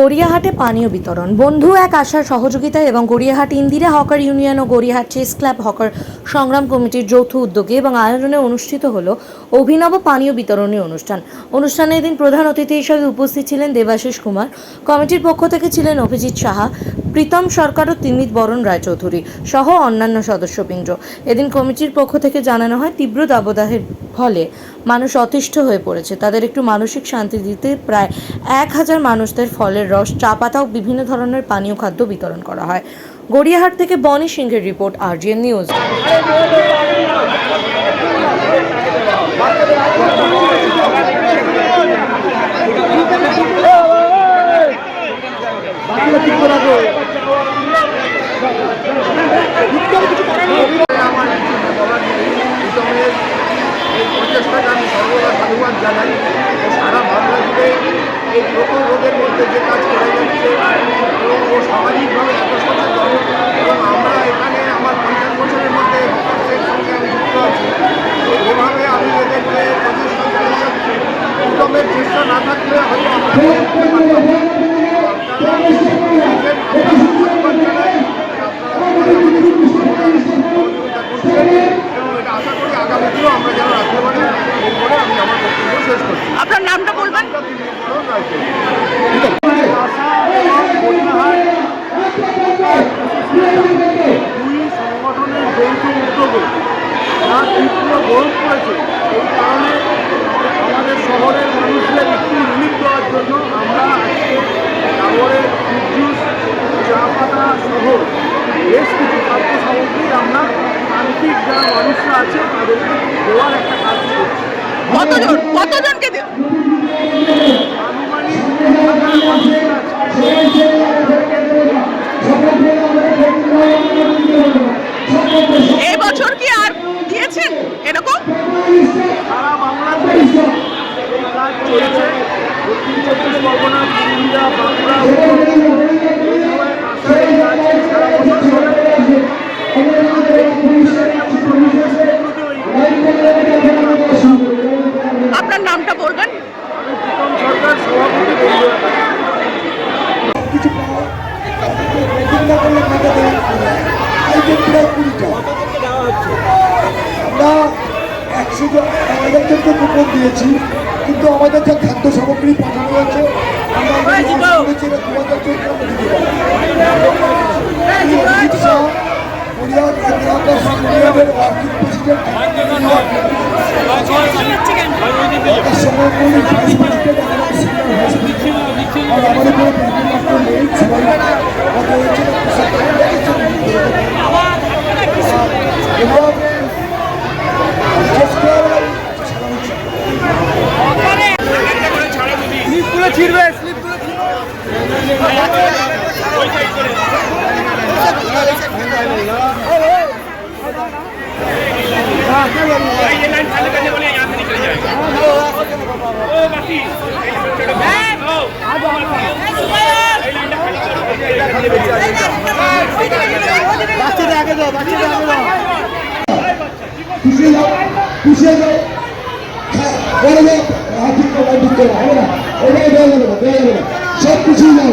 গড়িয়াহাটে পানীয় বিতরণ। বন্ধু এক আশার সহযোগিতায় এবং গড়িয়াহাট ইন্দিরা হকার ইউনিয়ন ও গড়িয়াহাট চেস ক্লাব হকার সংগ্রাম কমিটির যৌথ উদ্যোগে এবং আয়োজনে অনুষ্ঠিত হল অভিনব পানীয় বিতরণী অনুষ্ঠান। অনুষ্ঠানে এদিন প্রধান অতিথি হিসেবে উপস্থিত ছিলেন দেবাশিস কুমার, কমিটির পক্ষ থেকে ছিলেন অভিজিৎ সাহা, প্রীতম সরকার ও তিমিত বরণ রায়চৌধুরী সহ অন্যান্য সদস্যবৃন্দ। এদিন কমিটির পক্ষ থেকে জানানো হয় তীব্র দাবদাহের ফলে মানুষ অতিষ্ঠ হয়ে পড়েছে। তাদের একটু মানসিক শান্তি দিতে প্রায় এক হাজার মানুষদের ফলের রস, চা পাতা ও বিভিন্ন ধরনের পানীয় খাদ্য বিতরণ করা হয়। গড়িয়াহাট থেকে বনি সিংহের রিপোর্ট, আরজিএন নিউজ। এই রোগের মধ্যে যে কাজ করে যাচ্ছে ও সামাজিকভাবে এত সচেতন এবং আমরা এখানে আমার পঞ্চাশ বছরের মধ্যে হকার্সের সঙ্গে আমি যুক্ত আছি তো এভাবে আমি এদেরকে প্রচেষ্টা চালিয়ে যাচ্ছি প্রীতমের চেষ্টা না থাকলে হয়তো আমরা করতে পারতাম না। আপনারা নিজের ধন্যবাদ জানাই আপনারা সবাই আমাদের সহযোগিতা করছেন এবং এটা আশা করি আগামী দিনেও আমরা যেন রাখতে পারি এরপরে আমি আমার বক্তব্য শেষ করছি আপনার নামটা বলবেন দুই সংগঠনের যৌথ উদ্যোগে যা তীব্র গ্রহণ করেছে এই কারণে আমাদের শহরের মানুষদের একটু রিলিফ দেওয়ার জন্য আমরা আজকে ডাবরের জুস চা পাতা সহ বেশ কিছু খাদ্য সামগ্রী আমরা প্রান্তিক যারা মানুষরা আছে তাদেরকে দেওয়ার একটা কাজ করছি কতজন কতজনকে এই বছর কি আর দিয়েছেন এরকম সারা বাংলাতে এই কাজ চলছে দক্ষিণ চব্বিশ পরগনা পুরুলিয়া বাঁকুড়া সারা বছর চলে আমাদের এই মিশনারি আমি আপনার নামটা বলবেন প্রীতম সরকার সভাপতি বন্ধু কিছু পাওয়া করলে খাতা দেওয়া আইটেম প্রায় কুড়িটা। আমরা একশো জন আমাদের জনকে কুপন দিয়েছি কিন্তু আমাদের যা খাদ্য সামগ্রী পাঠানো হয়েছে আমরা করেছি এটা দু হাজার জনকে দিতে পারি অমিত শাহ হরিয়ার কর্ণাটক সংগ্রামের ওয়ার্কিং প্রেসিডেন্ট। তার সঙ্গে উনি ভাইস প্রেসিডেন্ট আমাদের সিনিয়র হসপিটাল আর আমাদের কোনো প্যাকেট মাত্র নেই সবাই কথা হয়েছে না প্রসাদ লেগেছে এবং বিশেষ করে সারা হচ্ছে খুশি যাও খুশি যাও হ্যাঁ যাও হ্যাঁ ঠিক করো ঠিক করো হবে না। ওটাই দেওয়া যাবে না দেওয়া যাবে না সব কিছুই যাও